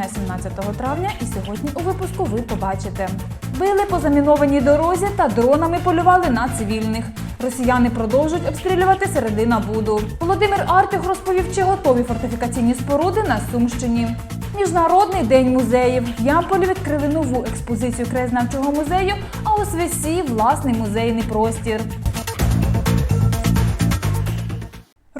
дня 17 травня, і сьогодні у випуску ви побачите. Били по замінованій дорозі та дронами полювали на цивільних. Росіяни продовжують обстрілювати середина Буду. Володимир Артюх розповів, чи готові фортифікаційні споруди на Сумщині. Міжнародний день музеїв. В Ямполі відкрили нову експозицію краєзнавчого музею, а у Свесі власний музейний простір.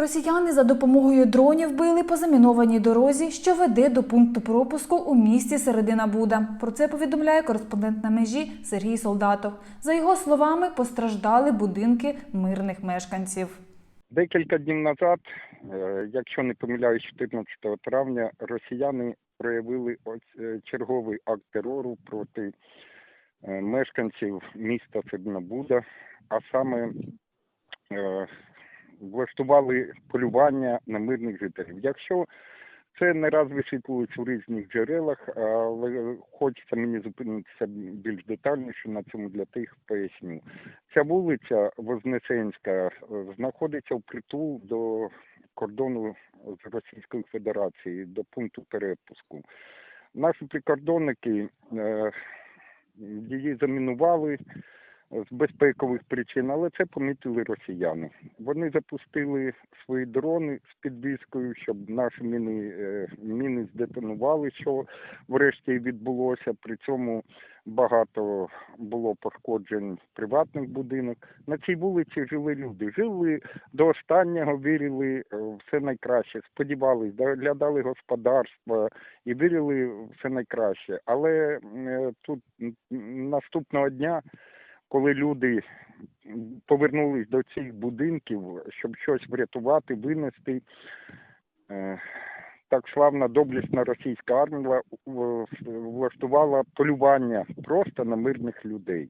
Росіяни за допомогою дронів били по замінованій дорозі, що веде до пункту пропуску у місті Середина Буда. Про це повідомляє кореспондент на межі Сергій Солдатов. За його словами, постраждали будинки мирних мешканців. Декілька днів назад, е, якщо не помиляюсь, 14 травня, росіяни проявили е, черговий акт терору проти е, мешканців міста Сиднобуда, а саме влаштували полювання на мирних жителів. Якщо це не раз висвітлюється в різних джерелах, але хочеться мені зупинитися більш детальніше на цьому для тих поясню. Ця вулиця Вознесенська е, знаходиться впритул до кордону з Російською Федерацією, до пункту перепуску. Наші прикордонники е, її замінували з безпекових причин, але це помітили росіяни. Вони запустили свої дрони з підвіскою, щоб наші міни, е, міни здетонували, що врешті відбулося. При цьому багато було пошкоджень приватних будинок. На цій вулиці жили люди. Жили до останнього, вірили е, все найкраще, сподівались, доглядали господарства і вірили все найкраще. Але е, тут наступного дня коли люди повернулись до цих будинків, щоб щось врятувати, винести. е, Так славна доблісна російська армія влаштувала полювання просто на мирних людей.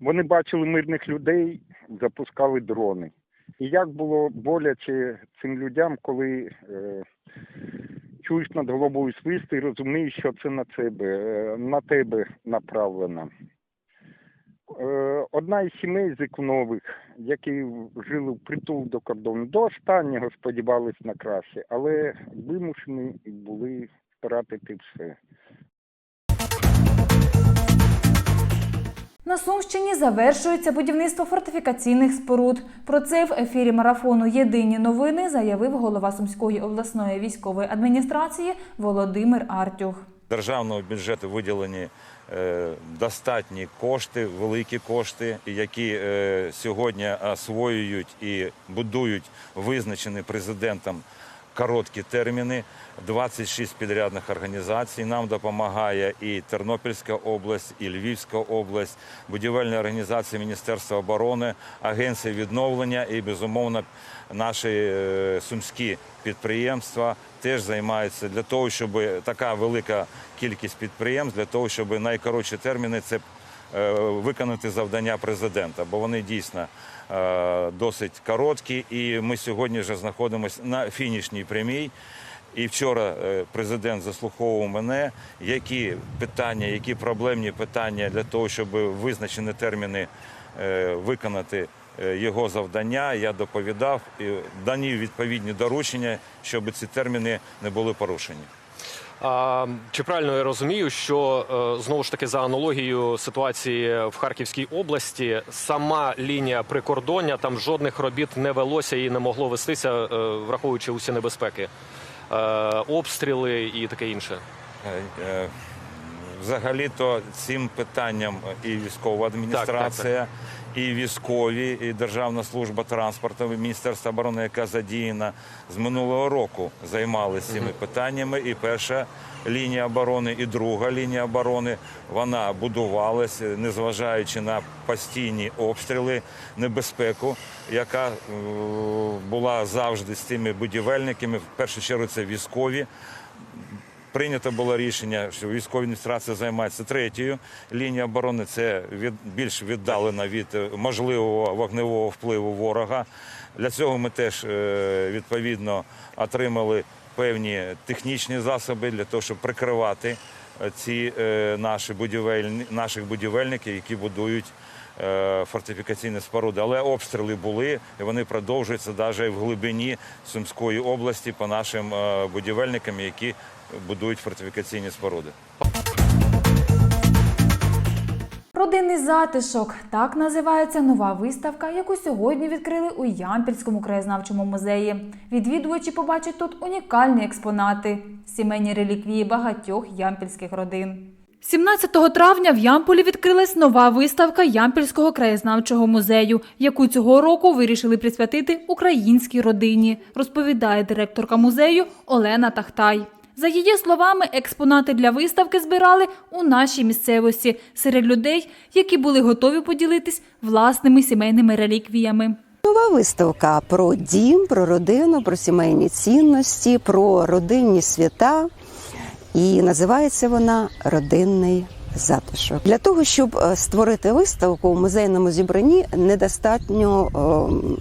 Вони бачили мирних людей, запускали дрони. І як було боляче цим людям, коли е, чуєш над головою свист і розумієш, що це на тебе, е, на тебе направлено. Е, Одна із сімей Зикунових, які жили в притул до кордону, до останнього сподівались на краще, але вимушені були втратити все. На Сумщині завершується будівництво фортифікаційних споруд. Про це в ефірі марафону Єдині новини заявив голова Сумської обласної військової адміністрації Володимир Артюх. державного бюджету виділені достатні кошти, великі кошти, які е, сьогодні освоюють і будують визначені президентом короткі терміни. 26 підрядних організацій. Нам допомагає і Тернопільська область, і Львівська область, будівельні організації Міністерства оборони, агенції відновлення і безумовно наші е, сумські підприємства теж займаються для того, щоб така велика кількість підприємств, для того, щоб найкоротші терміни це виконати завдання президента, бо вони дійсно е, досить короткі. І ми сьогодні вже знаходимося на фінішній прямій. І вчора е, президент заслуховував мене, які питання, які проблемні питання для того, щоб визначені терміни е, виконати е, його завдання. Я доповідав і дані відповідні доручення, щоб ці терміни не були порушені. Чи правильно я розумію, що е, знову ж таки за аналогією ситуації в Харківській області сама лінія прикордоння там жодних робіт не велося і не могло вестися, е, враховуючи усі небезпеки, е, обстріли і таке інше. Взагалі-то цим питанням і військова адміністрація, і військові, і Державна служба транспорту, і Міністерство оборони, яка задіяна з минулого року, займалися цими питаннями. І перша лінія оборони, і друга лінія оборони вона будувалася, незважаючи на постійні обстріли, небезпеку, яка е, була завжди з цими будівельниками. В першу чергу це військові. Прийнято було рішення, що військова адміністрація займається третьою лінією оборони. Це від більш віддалена від е, можливого вогневого впливу ворога. Для цього ми теж е, відповідно отримали певні технічні засоби для того, щоб прикривати е, ці наші будівельні наших будівельників, які будують фортифікаційні споруди. Але обстріли були, і вони продовжуються навіть в глибині Сумської області по нашим будівельникам, які будують фортифікаційні споруди. Родинний затишок так називається нова виставка, яку сьогодні відкрили у Ямпільському краєзнавчому музеї. Відвідувачі побачать тут унікальні експонати, сімейні реліквії багатьох ямпільських родин. 17 травня в Ямполі відкрилась нова виставка Ямпільського краєзнавчого музею, яку цього року вирішили присвятити українській родині, розповідає директорка музею Олена Тахтай. За її словами, експонати для виставки збирали у нашій місцевості серед людей, які були готові поділитись власними сімейними реліквіями. Нова виставка про дім, про родину, про сімейні цінності, про родинні свята. І називається вона Родинний затишок. Для того, щоб е, створити виставку у музейному зібранні, недостатньо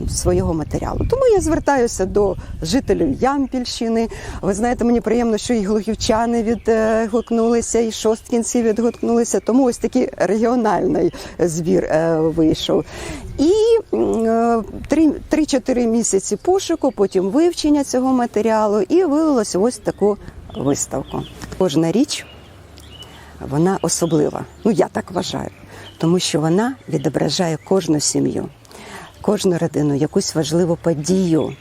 е, свого матеріалу. Тому я звертаюся до жителів Ямпільщини. Ви знаєте, мені приємно, що і глухівчани відгукнулися, і шосткінці відгукнулися. Тому ось такий регіональний збір е, вийшов. І м, е, три- 3-4 місяці пошуку, потім вивчення цього матеріалу, і виявилося ось таку виставку. Кожна річ вона особлива. Ну я так вважаю, тому що вона відображає кожну сім'ю, кожну родину, якусь важливу подію.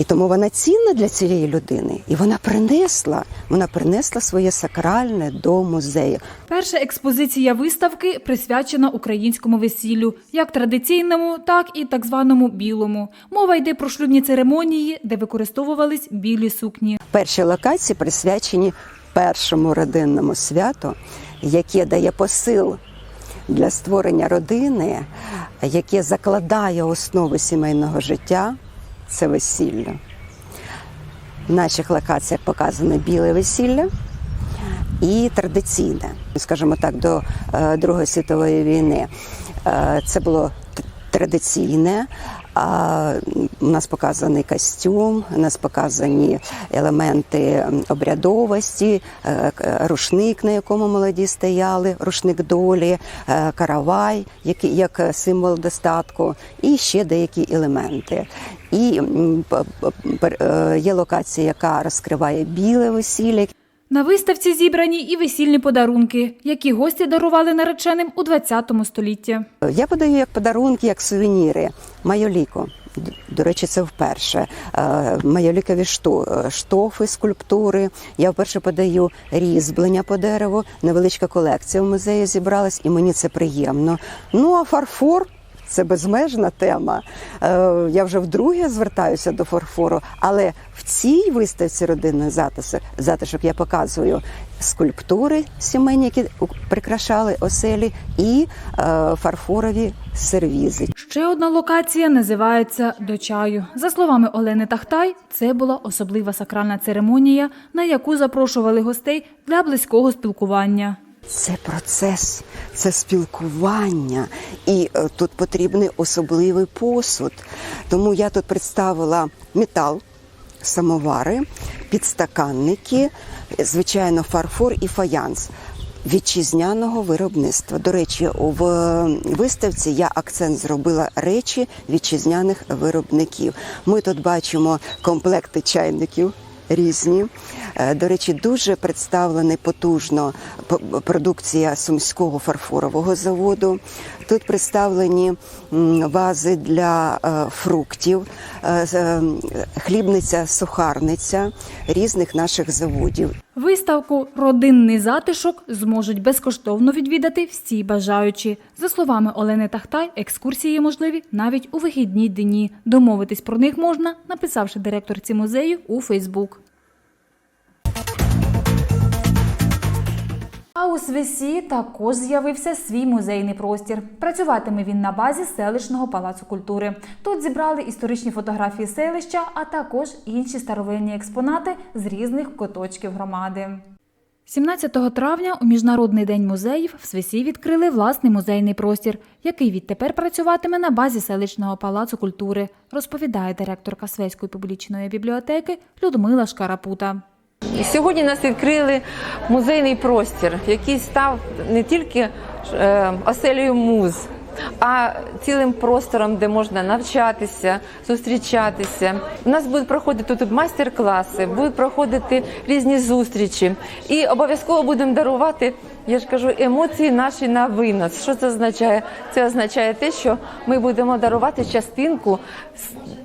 І тому вона цінна для цієї людини. І вона принесла, вона принесла своє сакральне до музею. Перша експозиція виставки присвячена українському весіллю, як традиційному, так і так званому білому. Мова йде про шлюбні церемонії, де використовувались білі сукні. Перші локації присвячені першому родинному святу, яке дає посил для створення родини, яке закладає основи сімейного життя. Це весілля. В наших локаціях показане біле весілля і традиційне, скажімо так, до е, Другої світової війни. Е, Це було традиційне. А у нас показаний костюм, у нас показані елементи обрядовості, е, рушник, на якому молоді стояли, рушник долі, е, каравай, як символ достатку, і ще деякі елементи. І е, є локація, яка розкриває біле весілля, На виставці зібрані і весільні подарунки, які гості дарували нареченим у 20 столітті. Я подаю як подарунки, як сувеніри майоліку. До речі, це вперше. Е, Майолікові што- е, штофи, скульптури. Я вперше подаю різьблення по дереву. Невеличка колекція в музеї зібралась, і мені це приємно. Ну а фарфор. Це безмежна тема. Е, Я вже вдруге звертаюся до фарфору, але в цій виставці родинної затишок, затишок я показую скульптури сімейні, які прикрашали оселі, і е, фарфорові сервізи. Ще одна локація називається До чаю. За словами Олени Тахтай, це була особлива сакральна церемонія, на яку запрошували гостей для близького спілкування. Це процес, це спілкування, і е, тут потрібний особливий посуд. Тому я тут представила метал, самовари, підстаканники, звичайно, фарфор і фаянс. Вітчизняного виробництва. До речі, в виставці я акцент зробила речі вітчизняних виробників. Ми тут бачимо комплекти чайників різні. Е, До речі, дуже представлена потужно продукція Сумського фарфорового заводу. Тут представлені вази для е, фруктів, е, хлібниця, сухарниця різних наших заводів. Виставку Родинний затишок зможуть безкоштовно відвідати всі бажаючі. За словами Олени Тахтай, екскурсії можливі навіть у вихідні дні. Домовитись про них можна, написавши директорці музею у Фейсбук. А у Свесі також з'явився свій музейний простір. Працюватиме він на базі селищного палацу культури. Тут зібрали історичні фотографії селища, а також інші старовинні експонати з різних куточків громади. 17 травня у Міжнародний день музеїв в Свесі відкрили власний музейний простір, який відтепер працюватиме на базі селищного палацу культури, розповідає директорка Свеської публічної бібліотеки Людмила Шкарапута. Сьогодні нас відкрили музейний простір, який став не тільки е, оселею муз, а цілим простором, де можна навчатися, зустрічатися. У нас будуть проходити тут майстер-класи, будуть проходити різні зустрічі. І обов'язково будемо дарувати, я ж кажу, емоції наші на винос. Що це означає? Це означає те, що ми будемо дарувати частинку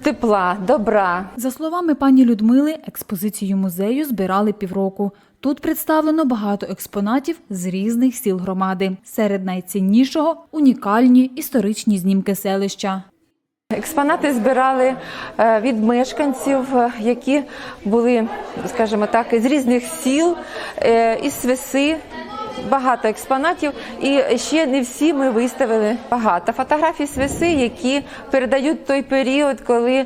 тепла, добра, За словами пані Людмили, експозицію музею збирали півроку. Тут представлено багато експонатів з різних сіл громади. Серед найціннішого унікальні історичні знімки селища. Експонати збирали е, від мешканців, е, які були, скажімо так, з різних сіл, е, із Свиси. Багато експонатів, і ще не всі ми виставили багато фотографій Свиси, які передають той період, коли е,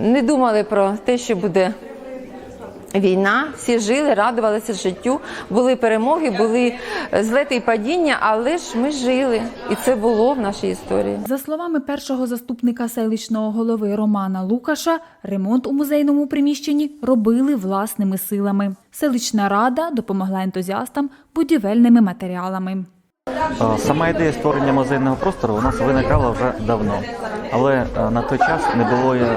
не думали про те, що буде війна. Всі жили, радувалися життю, були перемоги, були е, злети і падіння, але ж ми жили, і це було в нашій історії. За словами першого заступника селищного голови Романа Лукаша, ремонт у музейному приміщенні робили власними силами. Селищна рада допомогла ентузіастам будівельними матеріалами. Сама ідея створення музейного простору у нас виникала вже давно, але е, на той час не було е,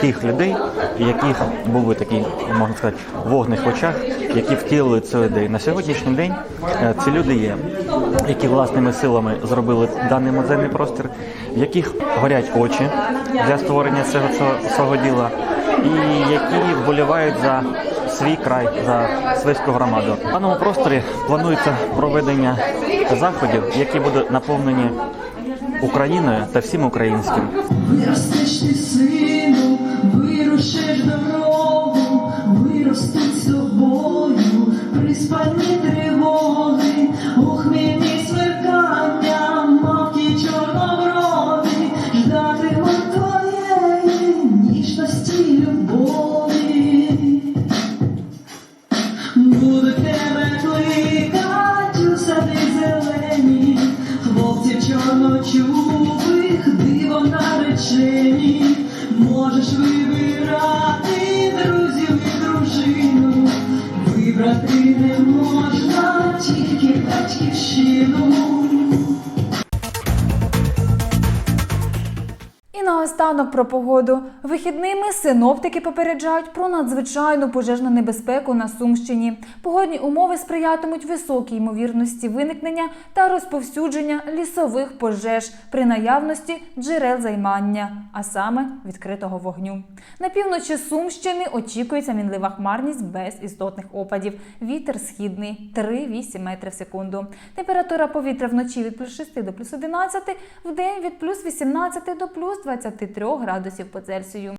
тих людей, яких був би такий, можна сказати, вогник в очах, які втілили цю ідею. На сьогоднішній день е, ці люди є, які власними силами зробили даний музейний простір, в яких горять очі для створення цього, цього свого діла, і які вболівають за свій край, за свиську громаду. В даному просторі планується проведення заходів, які будуть наповнені Україною та всім українським. Виростеш ти, сину, вирушиш дорогу, виростуть з тобою, приспані тривоги, про погоду. Вихідними синоптики попереджають про надзвичайну пожежну небезпеку на Сумщині. Погодні умови сприятимуть високій ймовірності виникнення та розповсюдження лісових пожеж при наявності джерел займання, а саме відкритого вогню. На півночі Сумщини очікується мінлива хмарність без істотних опадів. Вітер східний 3-8 метрів в секунду. Температура повітря вночі від плюс 6 до плюс 11, в день від плюс 18 до плюс 23 градусів по Цельсію.